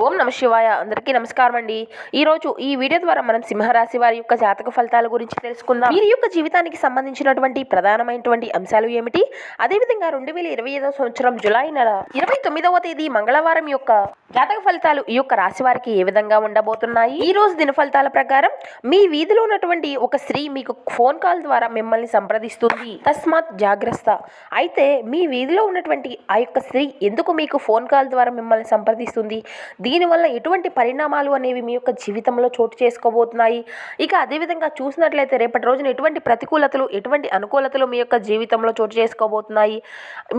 ఓం నమ శివాయ. అందరికీ నమస్కారం అండి. ఈ ఈ వీడియో ద్వారా మనం సింహరాశి వారి యొక్క జాతక ఫలితాల గురించి తెలుసుకుందాం. వీరి యొక్క జీవితానికి సంబంధించినటువంటి ప్రధానమైనటువంటి అంశాలు ఏమిటి? అదేవిధంగా రెండు వేల ఇరవై ఐదవ సంవత్సరం జులై నెల ఇరవై తొమ్మిదవ తేదీ మంగళవారం యొక్క జాతక ఫలితాలు ఈ యొక్క రాశి వారికి ఏ విధంగా ఉండబోతున్నాయి? ఈ రోజు దిన ఫలితాల ప్రకారం మీ వీధిలో ఉన్నటువంటి ఒక స్త్రీ మీకు ఫోన్ కాల్ ద్వారా మిమ్మల్ని సంప్రదిస్తుంది. తస్మాత్ జాగ్రత్త. అయితే మీ వీధిలో ఉన్నటువంటి ఆ యొక్క స్త్రీ ఎందుకు మీకు ఫోన్ కాల్ ద్వారా మిమ్మల్ని సంప్రదిస్తుంది? దీనివల్ల ఎటువంటి పరిణామాలు అనేవి మీ యొక్క జీవితంలో చోటు చేసుకోబోతున్నాయి? ఇక అదేవిధంగా చూసినట్లయితే రేపటి రోజున ఎటువంటి ప్రతికూలతలు ఎటువంటి అనుకూలతలు మీ యొక్క జీవితంలో చోటు చేసుకోబోతున్నాయి?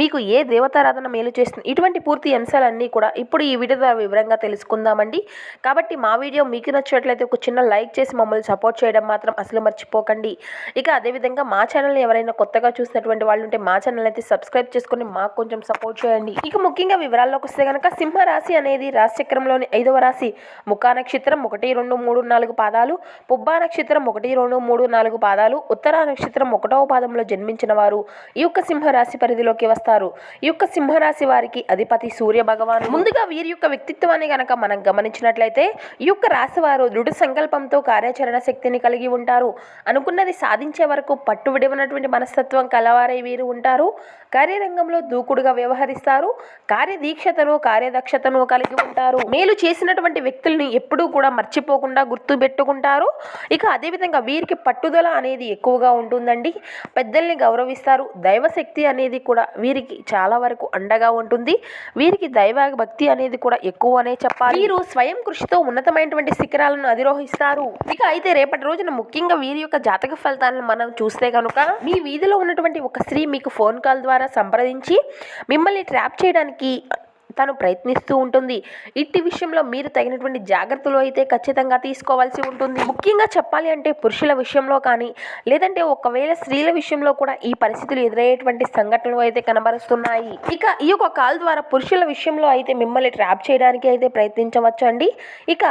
మీకు ఏ దేవతారాధన మేలు చేస్తుంది? ఇటువంటి పూర్తి అంశాలన్నీ కూడా ఇప్పుడు ఈ వీడియో ద్వారా వివరంగా తెలుసుకుందామండి. కాబట్టి మా వీడియో మీకు నచ్చినట్లయితే ఒక చిన్న లైక్ చేసి మమ్మల్ని సపోర్ట్ చేయడం మాత్రం అసలు మర్చిపోకండి. ఇక అదేవిధంగా మా ఛానల్ని ఎవరైనా కొత్తగా చూసినటువంటి వాళ్ళు ఉంటే మా ఛానల్ అయితే సబ్స్క్రైబ్ చేసుకొని మాకు కొంచెం సపోర్ట్ చేయండి. ఇక ముఖ్యంగా వివరాల్లోకి వస్తే కనుక సింహరాశి అనేది రాశి చక్రంలోని ఐదవ రాశి ముఖా నక్షత్రం ఒకటి రెండు మూడు నాలుగు పాదాలు పుబ్బా నక్షత్రం ఒకటి రెండు మూడు నాలుగు పాదాలు ఉత్తరా నక్షత్రం ఒకటవ పాదంలో జన్మించిన వారు ఈ యొక్క సింహరాశి పరిధిలోకి వస్తారు. ఈ యొక్క సింహరాశి వారికి అధిపతి సూర్య భగవాన్ ముందుగా వీరి యొక్క వ్యక్తిత్వాన్ని గనక మనం గమనించినట్లయితే ఈ యొక్క రాశి వారు దృఢ సంకల్పంతో కార్యాచరణ శక్తిని కలిగి ఉంటారు. అనుకున్నది సాధించే వరకు పట్టు విడివనటువంటి మనస్తత్వం కలవారై వీరు ఉంటారు. కార్యరంగంలో దూకుడుగా వ్యవహరిస్తారు. కార్యదీక్షతను కార్యదక్షతను కలిగి ఉంటారు. మేలు చేసినటువంటి వ్యక్తుల్ని ఎప్పుడూ కూడా మర్చిపోకుండా గుర్తు పెట్టుకుంటారు ఇక అదేవిధంగా వీరికి పట్టుదల అనేది ఎక్కువగా ఉంటుందండి. పెద్దల్ని గౌరవిస్తారు. దైవశక్తి అనేది కూడా వీరికి చాలా వరకు అండగా ఉంటుంది. వీరికి దైవ భక్తి అనేది కూడా ఎక్కువనే చెప్పాలి. వీరు స్వయం కృషితో ఉన్నతమైనటువంటి శిఖరాలను అధిరోహిస్తారు. ఇక అయితే రేపటి రోజున ముఖ్యంగా వీరి యొక్క జాతక ఫలితాలను మనం చూస్తే కనుక మీ వీధిలో ఉన్నటువంటి ఒక స్త్రీ మీకు ఫోన్ కాల్ ద్వారా సంప్రదించి మిమ్మల్ని ట్రాప్ చేయడానికి తను ప్రయత్నిస్తూ ఉంటుంది. ఇట్టి విషయంలో మీరు తగినటువంటి జాగ్రత్తలు అయితే ఖచ్చితంగా తీసుకోవాల్సి ఉంటుంది. ముఖ్యంగా చెప్పాలి అంటే పురుషుల విషయంలో కానీ లేదంటే ఒకవేళ స్త్రీల విషయంలో కూడా ఈ పరిస్థితులు ఎదురయ్యేటువంటి సంఘటనలు అయితే కనబరుస్తున్నాయి. ఇక ఈ యొక్క కాల్ ద్వారా పురుషుల విషయంలో అయితే మిమ్మల్ని ట్రాప్ చేయడానికి అయితే ప్రయత్నించవచ్చు అండి ఇక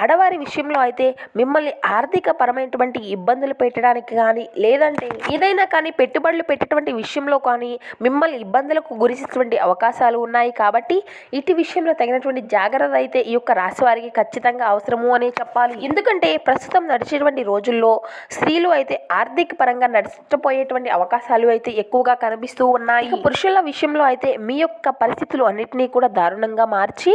ఆడవారి విషయంలో అయితే మిమ్మల్ని ఆర్థిక పరమైనటువంటి ఇబ్బందులు పెట్టడానికి కానీ లేదంటే ఏదైనా కానీ పెట్టుబడులు పెట్టేటువంటి విషయంలో కానీ మిమ్మల్ని ఇబ్బందులకు గురిచేటువంటి అవకాశాలు ఉన్నాయి కాబట్టి ఇటు విషయంలో తగినటువంటి జాగ్రత్త అయితే ఈ యొక్క రాశి వారికి ఖచ్చితంగా అవసరము అనే చెప్పాలి. ఎందుకంటే ప్రస్తుతం నడిచేటువంటి రోజుల్లో స్త్రీలు అయితే ఆర్థిక పరంగా నష్టపోయేటువంటి అవకాశాలు అయితే ఎక్కువగా కనిపిస్తూ ఉన్నాయి. పురుషుల విషయంలో అయితే మీ యొక్క పరిస్థితులు అన్నింటినీ కూడా దారుణంగా మార్చి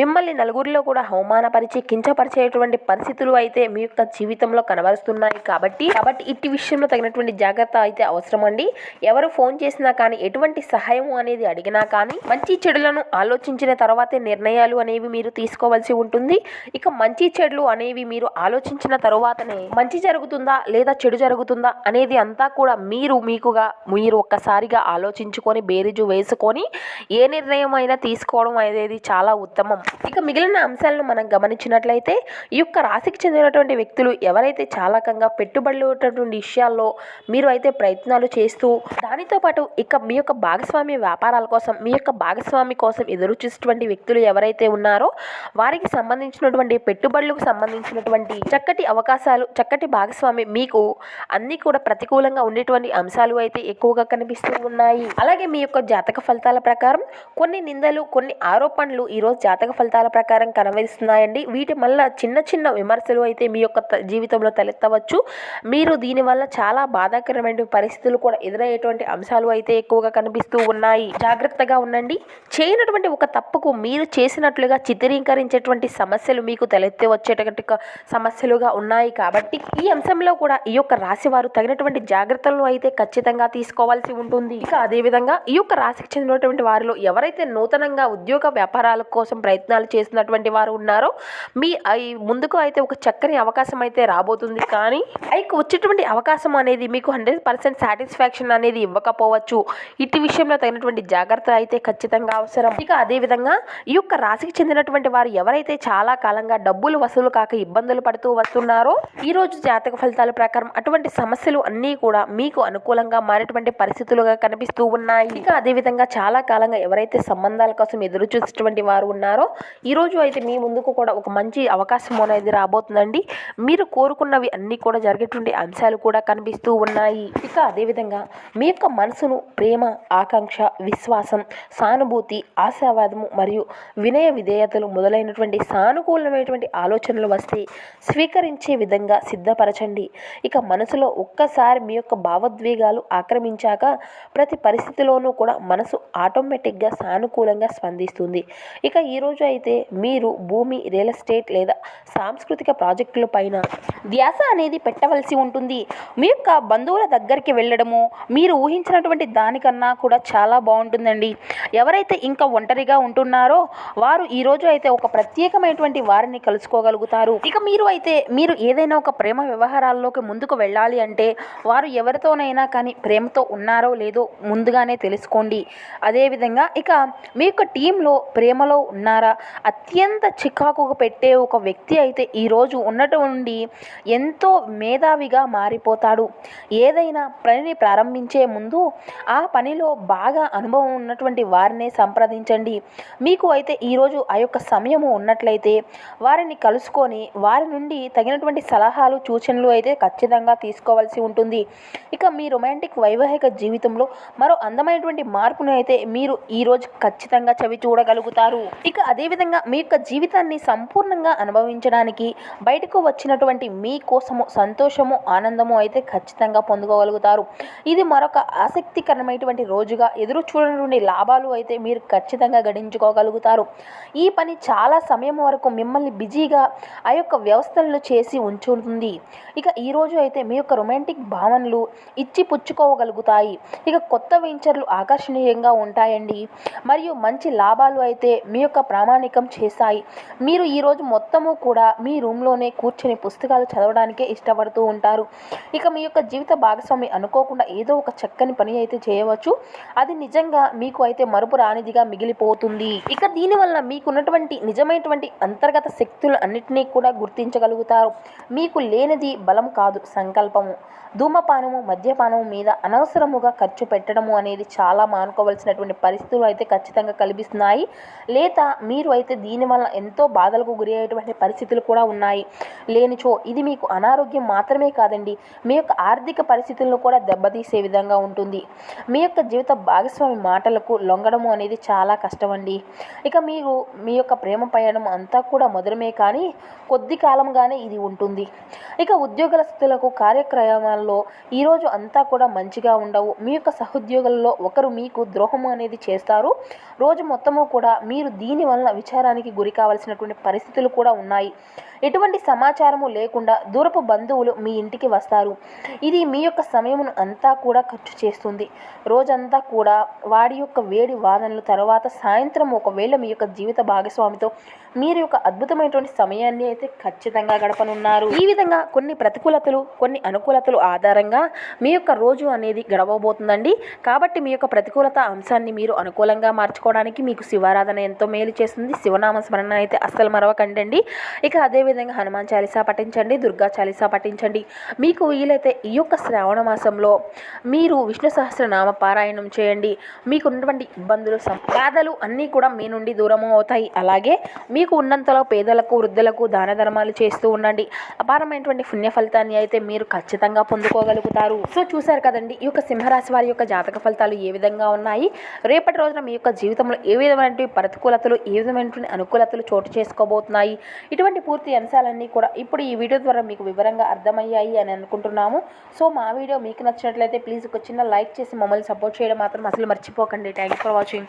మిమ్మల్ని నలుగురిలో కూడా అవమానపరిచి కించపరిచేటువంటి పరిస్థితులు అయితే మీ యొక్క జీవితంలో కనబరుస్తున్నాయి కాబట్టి కాబట్టి ఇట్టి విషయంలో తగినటువంటి జాగ్రత్త అయితే అవసరం అండి ఎవరు ఫోన్ చేసినా కానీ ఎటువంటి సహాయం అనేది అడిగినా కానీ మంచి చెడులను ఆలోచించిన తర్వాతే నిర్ణయాలు అనేవి మీరు తీసుకోవాల్సి ఉంటుంది. ఇక మంచి చెడులు అనేవి మీరు ఆలోచించిన తరువాతనే మంచి జరుగుతుందా లేదా చెడు జరుగుతుందా అనేది అంతా కూడా మీరు మీకుగా మీరు ఒక్కసారిగా ఆలోచించుకొని బేరీజు వేసుకొని ఏ నిర్ణయం అయినా తీసుకోవడం అనేది చాలా ఉత్తమం. ఇక మిగిలిన అంశాలను మనం గమనించినట్లయితే ఈ యొక్క రాశికి చెందినటువంటి వ్యక్తులు ఎవరైతే చాలకంగా పెట్టుబడులు విషయాల్లో మీరు అయితే ప్రయత్నాలు చేస్తూ దానితో పాటు ఇక మీ యొక్క భాగస్వామి వ్యాపారాల కోసం మీ యొక్క భాగస్వామి కోసం ఎదురు చూసేటువంటి వ్యక్తులు ఎవరైతే ఉన్నారో వారికి సంబంధించినటువంటి పెట్టుబడులకు సంబంధించినటువంటి చక్కటి అవకాశాలు చక్కటి భాగస్వామి మీకు అన్నీ కూడా ప్రతికూలంగా ఉండేటువంటి అంశాలు అయితే ఎక్కువగా కనిపిస్తూ ఉన్నాయి. అలాగే మీ యొక్క జాతక ఫలితాల ప్రకారం కొన్ని నిందలు కొన్ని ఆరోపణలు ఈరోజు జాతక ఫలితాల ప్రకారం కనవరిస్తున్నాయండి వీటి వల్ల చిన్న చిన్న విమర్శలు అయితే మీ యొక్క త- జీవితంలో తలెత్తవచ్చు. మీరు దీనివల్ల చాలా బాధాకరమైన పరిస్థితులు కూడా ఎదురయ్యేటువంటి అంశాలు అయితే ఎక్కువగా కనిపిస్తూ ఉన్నాయి. జాగ్రత్తగా ఉండండి. చేయనటువంటి ఒక తప్పుకు మీరు చేసినట్లుగా చిత్రీకరించేటువంటి సమస్యలు మీకు తలెత్తి వచ్చేటటువంటి సమస్యలుగా ఉన్నాయి కాబట్టి ఈ అంశంలో కూడా ఈ యొక్క రాశి వారు తగినటువంటి జాగ్రత్తలను అయితే ఖచ్చితంగా తీసుకోవాల్సి ఉంటుంది. ఇక అదేవిధంగా ఈ యొక్క రాశికి చెందినటువంటి వారిలో ఎవరైతే నూతనంగా ఉద్యోగ వ్యాపారాల కోసం ప్రయత్నాలు చేసినటువంటి వారు ఉన్నారో మీ ముందుకు అయితే ఒక చక్కని అవకాశం అయితే రాబోతుంది. కానీ అయితే వచ్చేటువంటి అవకాశం అనేది మీకు హండ్రెడ్ పర్సెంట్ సాటిస్ఫాక్షన్ అనేది ఇవ్వకపోవచ్చు. ఇటు విషయంలో తగినటువంటి జాగ్రత్త అయితే ఖచ్చితంగా అవసరం. ఇక అదేవిధంగా ఈ యొక్క రాశికి చెందినటువంటి వారు ఎవరైతే చాలా కాలంగా డబ్బులు వసూలు కాక ఇబ్బందులు పడుతూ వస్తున్నారో ఈ రోజు జాతక ఫలితాల ప్రకారం అటువంటి సమస్యలు అన్నీ కూడా మీకు అనుకూలంగా మారేటువంటి పరిస్థితులుగా కనిపిస్తూ ఉన్నాయి. ఇక అదే విధంగా చాలా కాలంగా ఎవరైతే సంబంధాల కోసం ఎదురు చూసేటువంటి వారు ఉన్నారో ఈ రోజు అయితే మీ ముందుకు కూడా ఒక మంచి అవకాశం అనేది రాబోతుందండి. మీరు కోరుకున్నవి అన్నీ కూడా జరిగేటువంటి అంశాలు కూడా కనిపిస్తూ ఉన్నాయి. ఇక అదేవిధంగా మీ యొక్క మనసును ప్రేమ ఆకాంక్ష విశ్వాసం సానుభూతి ఆశ ఆశావాదము మరియు వినయ విధేయతలు మొదలైనటువంటి సానుకూలమైనటువంటి ఆలోచనలు వస్తే స్వీకరించే విధంగా సిద్ధపరచండి. ఇక మనసులో ఒక్కసారి మీ యొక్క భావోద్వేగాలు ఆక్రమించాక ప్రతి పరిస్థితిలోనూ కూడా మనసు ఆటోమేటిక్గా సానుకూలంగా స్పందిస్తుంది. ఇక ఈరోజు అయితే మీరు భూమి రియల్ ఎస్టేట్ లేదా సాంస్కృతిక ప్రాజెక్టుల పైన ధ్యాస అనేది పెట్టవలసి ఉంటుంది. మీ యొక్క బంధువుల దగ్గరికి వెళ్ళడము మీరు ఊహించినటువంటి దానికన్నా కూడా చాలా బాగుంటుందండి. ఎవరైతే ఇంకా ఒంటరిగా ఉంటున్నారో వారు ఈరోజు అయితే ఒక ప్రత్యేకమైనటువంటి వారిని కలుసుకోగలుగుతారు. ఇక మీరు అయితే మీరు ఏదైనా ఒక ప్రేమ వ్యవహారాల్లోకి ముందుకు వెళ్ళాలి అంటే వారు ఎవరితోనైనా కానీ ప్రేమతో ఉన్నారో లేదో ముందుగానే తెలుసుకోండి. అదేవిధంగా ఇక మీ యొక్క టీంలో ప్రేమలో ఉన్నారా? అత్యంత చికాకుగా పెట్టే ఒక వ్యక్తి అయితే ఈరోజు ఉన్నటువంటి ఎంతో మేధావిగా మారిపోతాడు. ఏదైనా పనిని ప్రారంభించే ముందు ఆ పనిలో బాగా అనుభవం ఉన్నటువంటి వారినే సంప్రదించండి. మీకు అయితే ఈరోజు ఆ యొక్క సమయము ఉన్నట్లయితే వారిని కలుసుకొని వారి నుండి తగినటువంటి సలహాలు సూచనలు అయితే ఖచ్చితంగా తీసుకోవాల్సి ఉంటుంది. ఇక మీ రొమాంటిక్ వైవాహిక జీవితంలో మరో అందమైనటువంటి మార్పును అయితే మీరు ఈరోజు ఖచ్చితంగా చవి చూడగలుగుతారు. ఇక అదేవిధంగా మీ యొక్క జీవితాన్ని సంపూర్ణంగా అనుభవించడానికి బయటకు వచ్చినటువంటి మీ కోసము సంతోషము ఆనందము అయితే ఖచ్చితంగా పొందుకోగలుగుతారు. ఇది మరొక ఆసక్తికరమైనటువంటి రోజుగా ఎదురు చూడనటువంటి లాభాలు అయితే మీరు ఖచ్చితంగా గడించుకోగలుగుతారు. ఈ పని చాలా సమయం వరకు మిమ్మల్ని బిజీగా ఆ యొక్క వ్యవస్థలను చేసి ఉంచుతుంది. ఇక ఈరోజు అయితే మీ యొక్క రొమాంటిక్ భావనలు ఇచ్చి పుచ్చుకోగలుగుతాయి ఇక కొత్త వెంచర్లు ఆకర్షణీయంగా ఉంటాయండి. మరియు మంచి లాభాలు అయితే మీ యొక్క ప్రామాణికం చేస్తాయి. మీరు ఈరోజు మొత్తము కూడా మీ రూమ్లోనే కూర్చొని పుస్తకాలు చదవడానికే ఇష్టపడుతూ ఉంటారు. ఇక మీ యొక్క జీవిత భాగస్వామి అనుకోకుండా ఏదో ఒక చక్కని పని అయితే చేయవచ్చు. అది నిజంగా మీకు అయితే మరుపు రానిదిగా మిగిలిపోతుంది. ఇక దీనివల్ల మీకున్నటువంటి నిజమైనటువంటి అంతర్గత శక్తులు అన్నిటినీ కూడా గుర్తించగలుగుతారు. మీకు లేనిది బలం కాదు సంకల్పము. ధూమపానము మద్యపానము మీద అనవసరముగా ఖర్చు పెట్టడము అనేది చాలా మానుకోవలసినటువంటి పరిస్థితులు అయితే ఖచ్చితంగా కల్పిస్తున్నాయి లేదా మీరు అయితే దీనివల్ల ఎంతో బాధలకు గురి అయ్యేటువంటి పరిస్థితులు కూడా ఉన్నాయి. లేనిచో ఇది ఇది మీకు అనారోగ్యం మాత్రమే కాదండి. మీ యొక్క ఆర్థిక పరిస్థితులను కూడా దెబ్బతీసే విధంగా ఉంటుంది. మీ యొక్క జీవిత భాగస్వామి మాటలకు లొంగడము అనేది చాలా కష్టమండి. ఇక మీరు మీ యొక్క ప్రేమ పయనం అంతా కూడా మధురమే కానీ కొద్ది కాలంగానే ఇది ఉంటుంది. ఇక ఉద్యోగస్తులకు కార్యక్రమాల్లో ఈరోజు అంతా కూడా మంచిగా ఉండవు. మీ యొక్క సహోద్యోగులలో ఒకరు మీకు ద్రోహము అనేది చేస్తారు. రోజు మొత్తము కూడా మీరు దీనివల్ల విచారానికి గురి కావాల్సినటువంటి పరిస్థితులు కూడా ఉన్నాయి. ఎటువంటి సమాచారము లేకుండా దూరపు బంధువులు మీ ఇంటికి వస్తారు. ఇది మీ యొక్క సమయమును అంతా కూడా ఖర్చు చేస్తుంది. రోజంతా కూడా వాడి యొక్క వేడి వాదనలు తర్వాత సాయంత్రం ఒకవేళ మీ యొక్క జీవిత భాగస్వామితో మీరు యొక్క అద్భుతమైనటువంటి సమయాన్ని అయితే ఖచ్చితంగా గడపనున్నారు. ఈ విధంగా కొన్ని ప్రతికూలతలు కొన్ని అనుకూలతలు ఆధారంగా మీ యొక్క రోజు అనేది గడవబోతుందండి. కాబట్టి మీ యొక్క ప్రతికూలత అంశాన్ని మీరు అనుకూలంగా మార్చుకోవడానికి మీకు శివారాధన ఎంతో మేలు చేస్తుంది. శివనామ స్మరణ అయితే అస్సలు మరవకండి ఇక అదేవిధంగా హనుమాన్ చాలీసా పఠించండి. దుర్గా చాలీసా పఠించండి. మీకు వీలైతే ఈ యొక్క శ్రావణ మాసంలో మీరు విష్ణు సహస్రనామ పారాయణం చేయండి. మీకు ఉన్నటువంటి ఇబ్బందులు సంపాదలు బాధలు అన్నీ కూడా మీ నుండి దూరము అవుతాయి. అలాగే మీకు ఉన్నంతలో పేదలకు వృద్ధులకు దాన ధర్మాలు చేస్తూ ఉండండి. అపారమైనటువంటి పుణ్య ఫలితాన్ని అయితే మీరు ఖచ్చితంగా పొందుకోగలుగుతారు. సో చూశారు కదండి ఈ యొక్క సింహరాశి వారి యొక్క జాతక ఫలితాలు ఏ విధంగా ఉన్నాయి? రేపటి రోజున మీ యొక్క జీవితంలో ఏ విధమైనటువంటి ప్రతికూలతలు ఏ విధమైనటువంటి అనుకూలతలు చోటు చేసుకోబోతున్నాయి? ఇటువంటి పూర్తి అంశాలన్నీ కూడా ఇప్పుడు ఈ వీడియో ద్వారా మీకు వివరంగా అర్థమయ్యాయి అని అనుకుంటున్నాము. సో మా వీడియో మీకు నచ్చినట్లయితే ప్లీజ్ ఒక చిన్న లైక్ చేసి మమ్మల్ని సపోర్ట్ చేయడం మాత్రం అసలు మర్చిపోకండి. Thank for watching